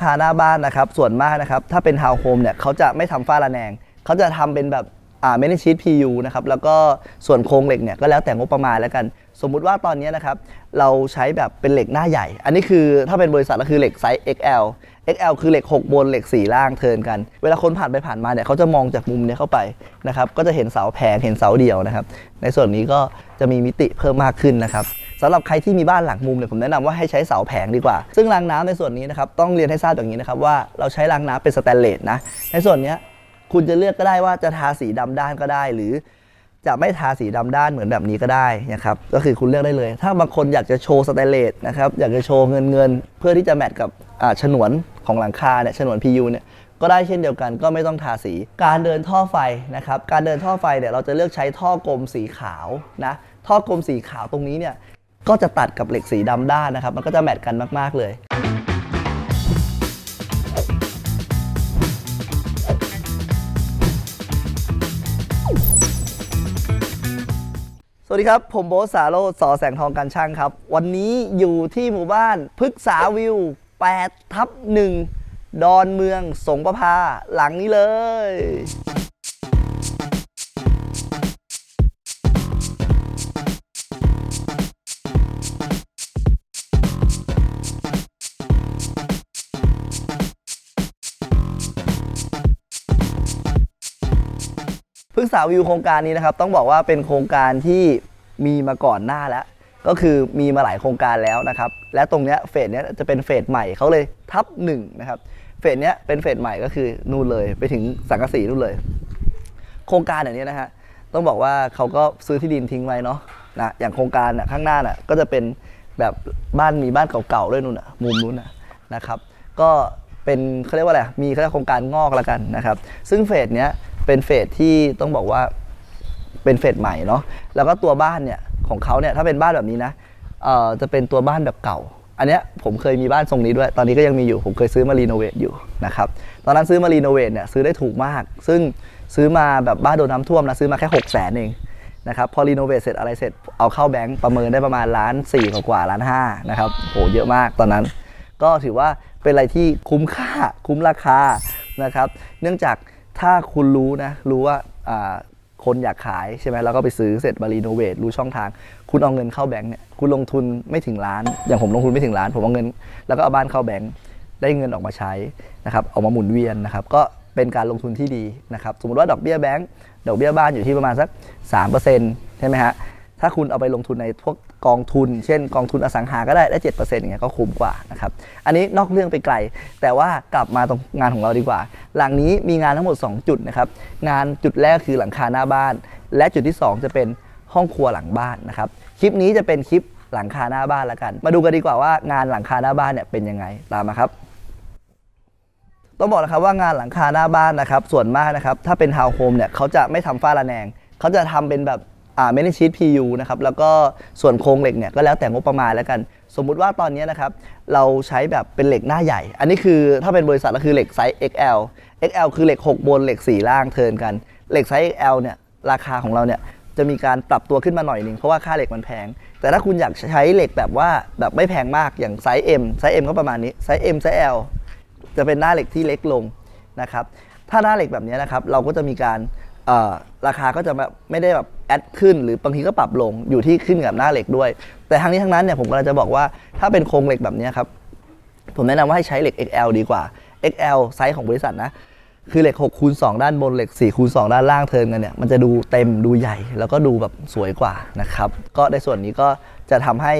คาหน้าบ้านนะครับส่วนมากนะครับถ้าเป็นทาวน์โฮมเนี่ยเขาจะไม่ทำฝ้าระแนง เขาจะทำเป็นแบบอ่าเมนชีต PU นะครับแล้วก็ส่วนโครงเหล็กเนี่ยก็แล้วแต่งบประมาณแล้วกัน สมมุติว่าตอนนี้นะครับเราใช้แบบเป็นเหล็กหน้าใหญ่ อันนี้คือถ้าเป็นบริษัทก็คือเหล็กไซส์ XL XL คือเหล็ก 6 บนเหล็ก 4 ล่างเทินกัน เวลาคนผ่านไปผ่านมาเนี่ยเขาจะมองจากมุมเนี้ยเข้าไปนะครับก็จะเห็นเสาแผงเห็นเสาเดี่ยวนะครับในส่วนนี้ก็จะมีมิติเพิ่มมากขึ้นนะครับ สำหรับใครที่มีบ้านหลังมุมเนี่ยผมแนะนำว่าให้ใช้เสาแผงดีกว่า ซึ่งรางน้ำในส่วนนี้นะครับต้องเรียนให้ทราบอย่างนี้นะครับว่าเราใช้รางน้ำเป็นสแตนเลสนะในส่วนนี้คุณจะเลือกก็ได้ว่าจะทาสีดำด้านก็ได้ หรือจะไม่ทาสีดำด้านเหมือนแบบนี้ก็ได้นะครับก็คือคุณเลือกได้เลย ถ้าบางคนอยากจะโชว์สแตนเลสนะครับอยากจะโชว์เงินเงิน เพื่อที่จะแมทกับอ่าฉนวนของหลังคาเนี่ยฉนวน PU เนี่ยก็ได้เช่นเดียวกันก็ไม่ต้องทาสี การเดินท่อไฟนะครับการเดินท่อไฟเนี่ยเราจะเลือกใช้ท่อกลมสีขาวนะท่อกลมสีขาวตรงนี้เนี่ย ก็จะตัดกับเหล็กสีดำด้านนะครับ มันก็จะแมทกันมาก ๆ เลย สวัสดีครับ ผมโบทสาโรจน์สอแสงทองการช่างครับ วันนี้อยู่ที่หมู่บ้านพฤกษาวิว 8 ทับ 1 ดอนเมืองสงประภาหลังนี้เลย กษาวิวโครงการนี้นะครับ ต้องบอกว่าเป็นโครงการที่มีมาก่อนหน้าแล้ว ก็คือมีมาหลายโครงการแล้วนะครับ และตรงเนี้ยเฟสเนี้ยจะเป็นเฟสใหม่เขาเลยทับหนึ่งนะครับ เฟสเนี้ยเป็นเฟสใหม่ก็คือนู่นเลย ไปถึงสังกะสีนู่นเลย โครงการอย่างนี้นะฮะต้องบอกว่าเขาก็ซื้อที่ดินทิ้งไว้เนาะนะอย่างโครงการน่ะข้างหน้าน่ะก็จะเป็นแบบบ้านมีบ้านเก่าๆด้วยนู่นน่ะมุมนู้นน่ะนะครับ ก็เป็นเขาเรียกว่าอะไรมีเขาเรียกโครงการงอกแล้วกันนะครับ ซึ่งเฟสเนี้ย เป็นเฟสที่ต้องบอกว่าเป็นเฟสใหม่เนาะแล้วก็ตัวบ้านเนี่ยของเขาเนี่ยถ้าเป็นบ้านแบบนี้นะเอ่อจะเป็นตัวบ้านแบบเก่า อันเนี้ยผมเคยมีบ้านทรงนี้ด้วย ตอนนี้ก็ยังมีอยู่ผมเคยซื้อมารีโนเวทอยู่นะครับตอนนั้นซื้อมารีโนเวทเนี่ยซื้อได้ถูกมาก ซึ่งซื้อมาแบบบ้านโดนน้ำท่วมนะซื้อมาแค่6 0 0 0 0นเองนะครับพอรีโนเวทเสร็จอะไรเสร็จเอาเข้าแบงก์ประเมินได้ประมาณล้านสี่กว่าล้านห้านะครับโหเยอะมากตอนนั้น ก็ถือว่าเป็นอะไรที่คุ้มค่าคุ้มราคานะครับ เนื่องจาก ถ้าคุณรู้นะ รู้ว่าคนอยากขายใช่ไหมแล้วก็ไปซื้อเสร็จมารีโนเวทรู้ช่องทาง คุณเอาเงินเข้าแบงค์เนี่ยคุณลงทุนไม่ถึงล้าน อย่างผมลงทุนไม่ถึงล้าน ผมเอาเงิน แล้วก็เอาบ้านเข้าแบงค์ได้เงินออกมาใช้นะครับออกมาหมุนเวียนนะครับ ก็เป็นการลงทุนที่ดีนะครับ สมมติว่าดอกเบี้ยแบงค์ดอกเบี้ยบ้านอยู่ที่ประมาณสัก3%ใช่ไหมฮะ ถ้าคุณเอาไปลงทุนในพวกกองทุน เช่นกองทุนอสังหาก็ได้ได้เจ็ดเปอร์เซ็นต์อย่างเงี้ยก็คุ้มกว่านะครับ อันนี้นอกเรื่องไปไกล แต่ว่ากลับมาตรงงานของเราดีกว่า หลังนี้มีงานทั้งหมด 2 จุดนะครับ งานจุดแรกคือหลังคาหน้าบ้าน และจุดที่ 2 จะเป็นห้องครัวหลังบ้านนะครับ คลิปนี้จะเป็นคลิปหลังคาหน้าบ้านล้วกัน มาดูกันดีกว่าว่างานหลังคาหน้าบ้านเนี่ยเป็นยังไง ตามมาครับ ต้องบอกนะครับว่างานหลังคาหน้าบ้านนะครับ ส่วนมากนะครับ ถ้าเป็นทาวน์โฮมเนี่ยเขาจะไม่ทำฝ้าระแนง เขาจะทำเป็นแบบ เมนชีต PU นะครับแล้วก็ส่วนโครงเหล็กเนี่ยก็แล้วแต่งบประมาณแล้วกัน สมมุติว่าตอนนี้นะครับเราใช้แบบเป็นเหล็กหน้าใหญ่ อันนี้คือถ้าเป็นบริษัทก็คือเหล็กไซส์ XL XL คือเหล็ก 6 บนเหล็ก 4 ล่างเทินกัน เหล็กไซส์ XL เนี่ยราคาของเราเนี่ยจะมีการปรับตัวขึ้นมาหน่อยหนึงเพราะว่าค่าเหล็กมันแพง แต่ถ้าคุณอยากใช้เหล็กแบบว่าแบบไม่แพงมากอย่างไซส์ M ไซส์ M ก็ประมาณนี้ไซส์ M ไซส์ L จะเป็นหน้าเหล็กที่เล็กลงนะครับถ้าหน้าเหล็กแบบนี้นะครับเราก็จะมีการ ราคาก็จะแบบไม่ได้แบบแอดขึ้น หรือบางทีก็ปรับลงอยู่ที่ขึ้นกับหน้าเหล็กด้วย แต่ทั้งนี้ทั้งนั้นเนี่ยผมกำลังจะบอกว่าถ้าเป็นโครงเหล็กแบบนี้ครับ ผมแนะนำว่าให้ใช้เหล็ก XL ดีกว่า XL ไซส์ของบริษัทนะคือเหล็ก6คูณ2ด้านบนเหล็ก4คูณ2ด้านล่างเทิร์นกันเนี่ยมันจะดูเต็มดูใหญ่ แล้วก็ดูแบบสวยกว่านะครับ ก็ในส่วนนี้ก็จะทำให้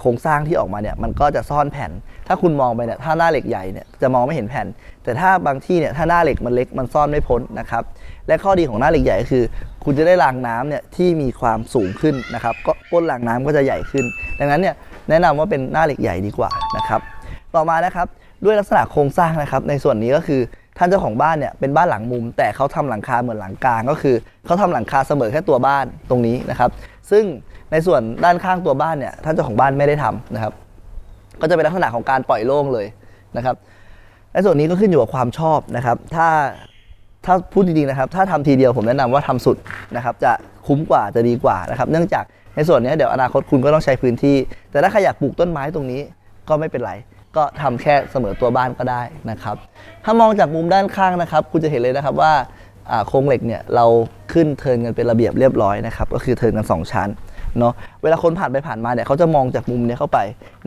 โครงสร้างที่ออกมาเนี่ยมันก็จะซ่อนแผ่น ถ้าคุณมองไปเนี่ยถ้าหน้าเหล็กใหญ่เนี่ยจะมองไม่เห็นแผ่น แต่ถ้าบางที่เนี่ยถ้าหน้าเหล็กมันเล็กมันซ่อนไม่พ้นนะครับและข้อดีของหน้าเหล็กใหญ่ก็คือ คุณจะได้รางน้ำเนี่ยที่มีความสูงขึ้นนะครับก็ก้นรางน้ำก็จะใหญ่ขึ้น ดังนั้นเนี่ยแนะนำว่าเป็นหน้าเหล็กใหญ่ดีกว่านะครับต่อมานะครับด้วยลักษณะโครงสร้างนะครับในส่วนนี้ก็คือท่านเจ้าของบ้านเนี่ยเป็นบ้านหลังมุม แต่เขาทำหลังคาเหมือนหลังกลางก็คือเขาทำหลังคาเสมอแค่ตัวบ้านตรงนี้นะครับ ซึ่ง ในส่วนด้านข้างตัวบ้านเนี่ยท่านเจ้าของบ้านไม่ได้ทำนะครับ ก็จะเป็นลักษณะของการปล่อยโล่งเลยนะครับในส่วนนี้ก็ขึ้นอยู่กับความชอบนะครับ ถ้าถ้าพูดจริงๆนะครับ ถ้าทำทีเดียวผมแนะนำว่าทำสุดนะครับ จะคุ้มกว่าจะดีกว่านะครับ เนื่องจากในส่วนนี้เดี๋ยวอนาคตคุณก็ต้องใช้พื้นที่ แต่ถ้าใครอยากปลูกต้นไม้ตรงนี้ก็ไม่เป็นไร ก็ทำแค่เสมอตัวบ้านก็ได้นะครับ ถ้ามองจากมุมด้านข้างนะครับ คุณจะเห็นเลยนะครับว่าโครงเหล็กเนี่ยเราขึ้นเทินกันเป็นระเบียบเรียบร้อยนะครับ ก็คือเทินกัน 2 ชั้น เนาะเวลาคนผ่านไปผ่านมาเนี่ยเขาจะมองจากมุมเนี้ยเข้าไป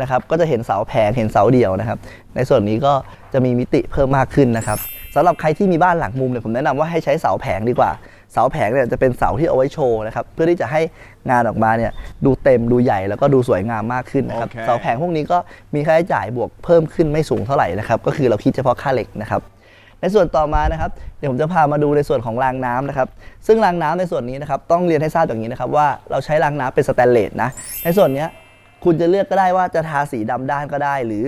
นะครับก็จะเห็นเสาแผงเห็นเสาเดี่ยวนะครับ ในส่วนนี้ก็จะมีมิติเพิ่มมากขึ้นนะครับสำหรับใครที่มีบ้านหลังมุมเนี่ยผมแนะนำว่าให้ใช้เสาแผงดีกว่า เสาแผงเนี่ยจะเป็นเสาที่เอาไว้โชว์นะครับเพื่อที่จะให้งานออกมาเนี่ยดูเต็มดูใหญ่แล้วก็ดูสวยงามมากขึ้นนะครับโอเคเสาแผงพวกนี้ก็มีค่าใช้จ่ายบวกเพิ่มขึ้นไม่สูงเท่าไหร่นะครับก็คือเราคิดเฉพาะค่าเหล็กนะครับ ในส่วนต่อมานะครับเดี๋ยวผมจะพามาดูในส่วนของรางน้ำนะครับ ซึ่งรางน้ำในส่วนนี้นะครับต้องเรียนให้ทราบอย่างนี้นะครับว่าเราใช้รางน้ำเป็นสแตนเลสนะในส่วนนี้คุณจะเลือกก็ได้ว่าจะทาสีดำด้านก็ได้ หรือ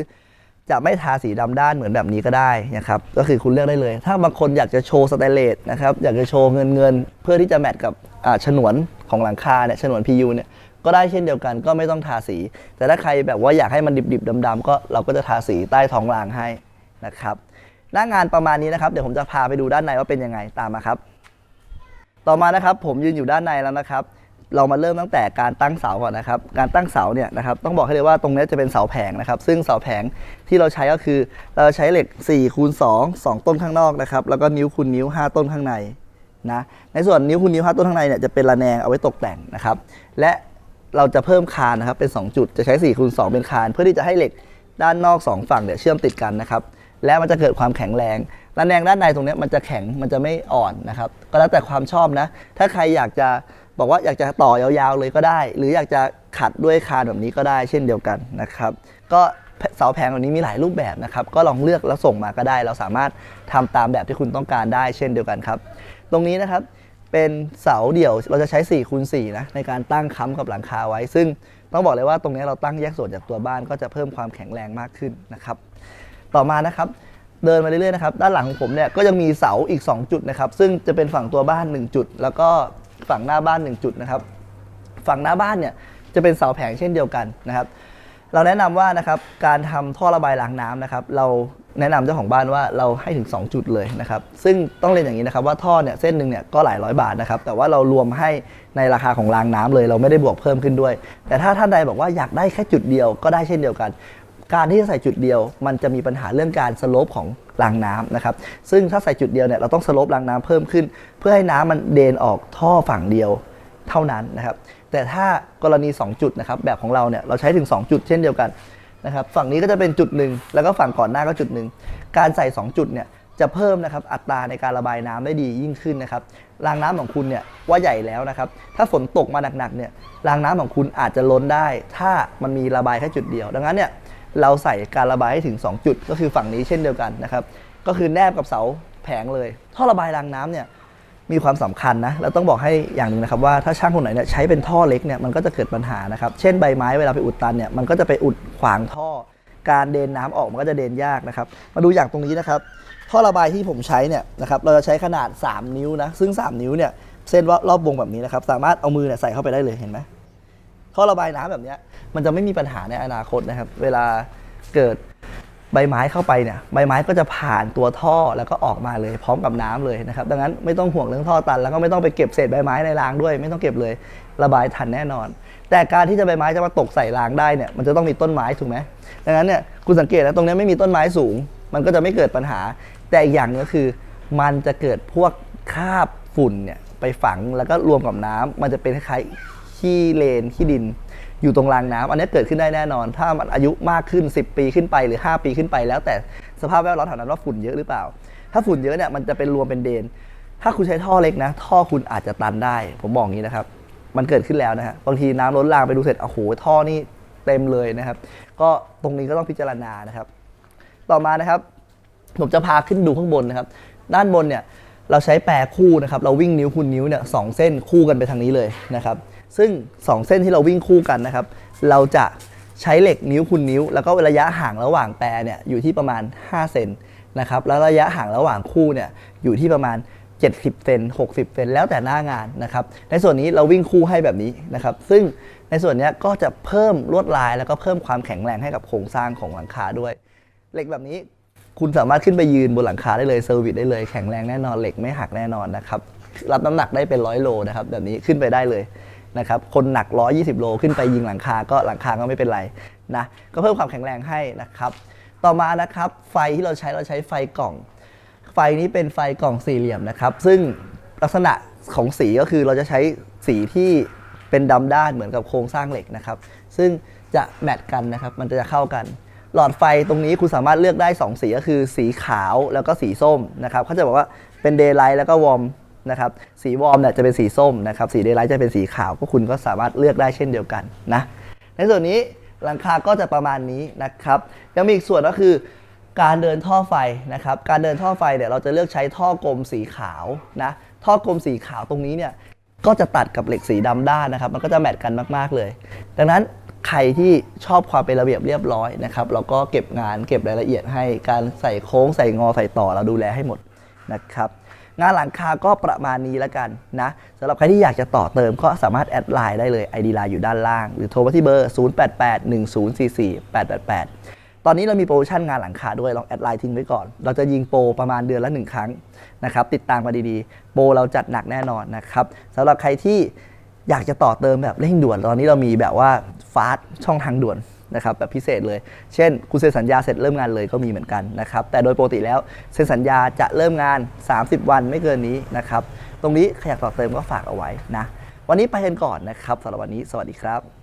จะไม่ทาสีดำด้านเหมือนแบบนี้ก็ได้นะครับก็คือคุณเลือกได้เลย ถ้าบางคนอยากจะโชว์สแตนเลสนะครับอยากจะโชว์เงินเงิน เพื่อที่จะแมทกับอ่าฉนวนของหลังคาเนี่ยฉนวน PU เนี่ยก็ได้เช่นเดียวกันก็ไม่ต้องทาสี แต่ถ้าใครแบบว่าอยากให้มันดิบๆดำๆก็เราก็จะทาสีใต้ท้องรางให้นะครับ หน้างานประมาณนี้นะครับ เดี๋ยวผมจะพาไปดูด้านในว่าเป็นยังไงตามมาครับ ต่อมานะครับผมยืนอยู่ด้านในแล้วนะครับ เรามาเริ่มตั้งแต่การตั้งเสาก่อนนะครับ การตั้งเสาเนี่ยนะครับต้องบอกให้เลยว่าตรงนี้จะเป็นเสาแผงนะครับ ซึ่งเสาแผงที่เราใช้ก็คือ เราใช้เหล็ก4คูณ2 2 ต้นข้างนอกนะครับแล้วก็นิ้วคูณนิ้ว 5 ต้นข้างในนะในส่วนนิ้วคูณนิ้ว 5 ต้นข้างในเนี่ยจะเป็นระแนงเอาไว้ตกแต่งนะครับและเราจะเพิ่มคานนะครับเป็น 2 จุดจะใช้4คูณ2เป็นคาน เพื่อที่จะให้เหล็กด้านนอก 2 ฝั่งเนี่ยเชื่อมติดกันนะครับ และมันจะเกิดความแข็งแรงระแนงด้านในตรงนี้มันจะแข็งมันจะไม่อ่อนนะครับ ก็แล้วแต่ความชอบนะ ถ้าใครอยากจะบอกว่าอยากจะต่อยาวๆเลยก็ได้ หรืออยากจะขัดด้วยคานแบบนี้ก็ได้เช่นเดียวกันนะครับ ก็เสาแผงแบบนี้มีหลายรูปแบบนะครับ ก็ลองเลือกแล้วส่งมาก็ได้ เราสามารถทำตามแบบที่คุณต้องการได้เช่นเดียวกันครับ ตรงนี้นะครับเป็นเสาเดี่ยวเราจะใช้4คูณ4นะในการตั้งค้ำกับหลังคาไว้ ซึ่งต้องบอกเลยว่าตรงนี้เราตั้งแยกส่วนจากตัวบ้านก็จะเพิ่มความแข็งแรงมากขึ้นนะครับ ต่อมานะครับเดินมาเรื่อยๆนะครับด้านหลังของผมเนี่ยก็ยังมีเสาอีก 2 จุดนะครับ ซึ่งจะเป็นฝั่งตัวบ้าน 1 จุด แล้วก็ฝั่งหน้าบ้าน 1 จุดนะครับ ฝั่งหน้าบ้านเนี่ยจะเป็นเสาแผงเช่นเดียวกันนะครับ เราแนะนำว่านะครับการทำท่อระบายล้างน้ำนะครับ เราแนะนำเจ้าของบ้านว่าเราให้ถึง 2 จุดเลยนะครับ ซึ่งต้องเรียนอย่างนี้นะครับว่าท่อเนี่ยเส้นหนึ่งเนี่ยก็หลายร้อยบาทนะครับ แต่ว่าเรารวมให้ในราคาของรางน้ำเลย เราไม่ได้บวกเพิ่มขึ้นด้วย แต่ถ้าท่านใดบอกว่าอยากได้แค่จุดเดียวก็ได้เช่นเดียวกัน การที่จะใส่จุดเดียว มันจะมีปัญหาเรื่องการสโลปของรางน้ำนะครับ ซึ่งถ้าใส่จุดเดียวเนี่ยเราต้องสโลปรางน้ำเพิ่มขึ้น เพื่อให้น้ำมันเดนออกท่อฝั่งเดียวเท่านั้นนะครับ แต่ถ้ากรณี 2 จุดนะครับ แบบของเราเนี่ยเราใช้ถึง 2 จุดเช่นเดียวกันนะครับ ฝั่งนี้ก็จะเป็นจุดหนึ่งแล้วก็ฝั่งก่อนหน้าก็จุดหนึ่งการใส่ 2 จุดเนี่ยจะเพิ่มนะครับอัตราในการระบายน้ำได้ดียิ่งขึ้นนะครับรางน้ำของคุณเนี่ยว่าใหญ่แล้วนะครับ ถ้าฝนตกมาหนักๆเนี่ยรางน้ำของคุณอาจจะล้นได้ ถ้ามันมีระบายแค่จุดเดียว ดังนั้นเนี่ย เราใส่การระบายให้ถึง 2 จุด ก็คือฝั่งนี้เช่นเดียวกันนะครับ ก็คือแนบกับเสาแผงเลย ท่อระบายรางน้ำเนี่ยมีความสำคัญนะแล้วต้องบอกให้อย่างหนึ่งนะครับว่าถ้าช่างคนไหนเนี่ยใช้เป็นท่อเล็กเนี่ยมันก็จะเกิดปัญหานะครับ เช่นใบไม้เวลาไปอุดตันเนี่ยมันก็จะไปอุดขวางท่อ การเดินน้ำออกมันก็จะเดินยากนะครับ มาดูอย่างตรงนี้นะครับ ท่อระบายที่ผมใช้เนี่ยนะครับเราจะใช้ขนาด 3 นิ้วนะซึ่ง 3 นิ้วเนี่ยเส้นว่ารอบวงแบบนี้นะครับ สามารถเอามือเนี่ยใส่เข้าไปได้เลยเห็นไหม ท่อระบายน้ำแบบนี้มันจะไม่มีปัญหาในอนาคตนะครับ เวลาเกิดใบไม้เข้าไปเนี่ยใบไม้ก็จะผ่านตัวท่อแล้วก็ออกมาเลย พร้อมกับน้ำเลยนะครับ ดังนั้นไม่ต้องห่วงเรื่องท่อตัน แล้วก็ไม่ต้องไปเก็บเศษใบไม้ในรางด้วย ไม่ต้องเก็บเลยระบายทันแน่นอน แต่การที่จะใบไม้จะมาตกใส่รางได้เนี่ยมันจะต้องมีต้นไม้ถูกไหมดังนั้นเนี่ยคุณสังเกตนะตรงนี้ไม่มีต้นไม้สูง มันก็จะไม่เกิดปัญหา แต่อีกอย่างนึงก็คือ มันจะเกิดพวกคราบฝุ่นเนี่ยไปฝังแล้วก็รวมกับน้ำมันจะเป็นคล้าย ขี้เลนขี้ดิน อยู่ตรงรางน้ำอันนี้เกิดขึ้นได้แน่นอน ถ้ามันอายุมากขึ้น 10 ปีขึ้นไปหรือ 5 ปีขึ้นไป แล้วแต่สภาพแวดล้อมแถวนั้นว่าฝุ่นเยอะหรือเปล่า ถ้าฝุ่นเยอะเนี่ยมันจะเป็นรวมเป็นเดน ถ้าคุณใช้ท่อเล็กนะ ท่อคุณอาจจะตันได้ ผมบอกอย่างนี้นะครับ มันเกิดขึ้นแล้วนะฮะบางทีน้ำล้นรางไปดูเสร็จโอ้โหท่อนี่เต็มเลยนะครับ ก็ตรงนี้ก็ต้องพิจารณานะครับ ต่อมานะครับ ผมจะพาขึ้นดูข้างบนนะครับ ด้านบนเนี่ยเราใช้แปรคู่นะครับ เราวิ่งนิ้วคูณนิ้วเนี่ยสองเส้นคู่กันไปทางนี้เลยนะครับ ซึ่ง 2 เส้นที่เราวิ่งคู่กันนะครับ เราจะใช้เหล็กนิ้วคูณนิ้ว แล้วก็ระยะห่างระหว่างแปรเนี่ยอยู่ที่ประมาณ 5 เซนนะครับ แล้วระยะห่างระหว่างคู่เนี่ยอยู่ที่ประมาณ 70 เซน60 เซนแล้วแต่หน้างานนะครับ ในส่วนนี้เราวิ่งคู่ให้แบบนี้นะครับ ซึ่งในส่วนนี้ก็จะเพิ่มลวดลายแล้วก็เพิ่มความแข็งแรงให้กับโครงสร้างของหลังคาด้วย เหล็กแบบนี้คุณสามารถขึ้นไปยืนบนหลังคาได้เลยเซอร์วิสได้เลยแข็งแรงแน่นอนเหล็กไม่หักแน่นอนนะครับรับน้ำหนักได้เป็นร้อยโลนะครับแบบนี้ขึ้นไปได้เลย นะครับคนหนัก 120 โลขึ้นไปยิงหลังคาก็หลังคาก็ไม่เป็นไรนะก็เพิ่มความแข็งแรงให้นะครับ ต่อมานะครับไฟที่เราใช้เราใช้ไฟกล่อง ไฟนี้เป็นไฟกล่องสี่เหลี่ยมนะครับ ซึ่งลักษณะของสีก็คือเราจะใช้สีที่เป็นดำด้านเหมือนกับโครงสร้างเหล็กนะครับ ซึ่งจะแมทกันนะครับ มันจะเข้ากัน หลอดไฟตรงนี้คุณสามารถเลือกได้ 2 สีก็คือสีขาวแล้วก็สีส้มนะครับเขาจะบอกว่าเป็นเดย์ไลท์แล้วก็วอร์ม นะครับสีวอร์มเนี่ยจะเป็นสีส้มนะครับสีเดย์ไลท์จะเป็นสีขาวก็คุณก็สามารถเลือกได้เช่นเดียวกันนะในส่วนนี้หลังคาก็จะประมาณนี้นะครับยังมีอีกส่วนก็คือการเดินท่อไฟนะครับการเดินท่อไฟเนี่ยเราจะเลือกใช้ท่อกลมสีขาวนะท่อกลมสีขาวตรงนี้เนี่ยก็จะตัดกับเหล็กสีดำด้านนะครับ มันก็จะแมทกันมาก ๆ เลย ดังนั้นใครที่ชอบความเป็นระเบียบเรียบร้อยนะครับเราก็เก็บงานเก็บรายละเอียดให้การใส่โค้งใส่งอใส่ต่อเราดูแลให้หมดนะครับ งานหลังคาก็ประมาณนี้แล้วกันนะสำหรับใครที่อยากจะต่อเติมก็สามารถแอดไลน์ได้เลย ID ไลน์อยู่ด้านล่าง หรือโทรมาที่เบอร์ 0881044888 ตอนนี้เรามีโปรโมชั่นงานหลังคาด้วยลองแอดไลน์ทิ้งไว้ก่อน เราจะยิงโปรประมาณเดือนละหนึ่งครั้งนะครับติดตามมาดีๆ โปรเราจัดหนักแน่นอนนะครับสำหรับใครที่อยากจะต่อเติมแบบเร่งด่วน ตอนนี้เรามีแบบว่าฟาสช่องทางด่วน นะครับแบบพิเศษเลย เช่น คุณเซ็นสัญญาเสร็จเริ่มงานเลยก็มีเหมือนกันนะครับแต่โดยปกติแล้วเซ็นสัญญาจะเริ่มงาน 30 วันไม่เกินนี้นะครับตรงนี้ขยากต่อเติมก็ฝากเอาไว้นะวันนี้ไปกันก่อนนะครับสำหรับวันนี้สวัสดีครับ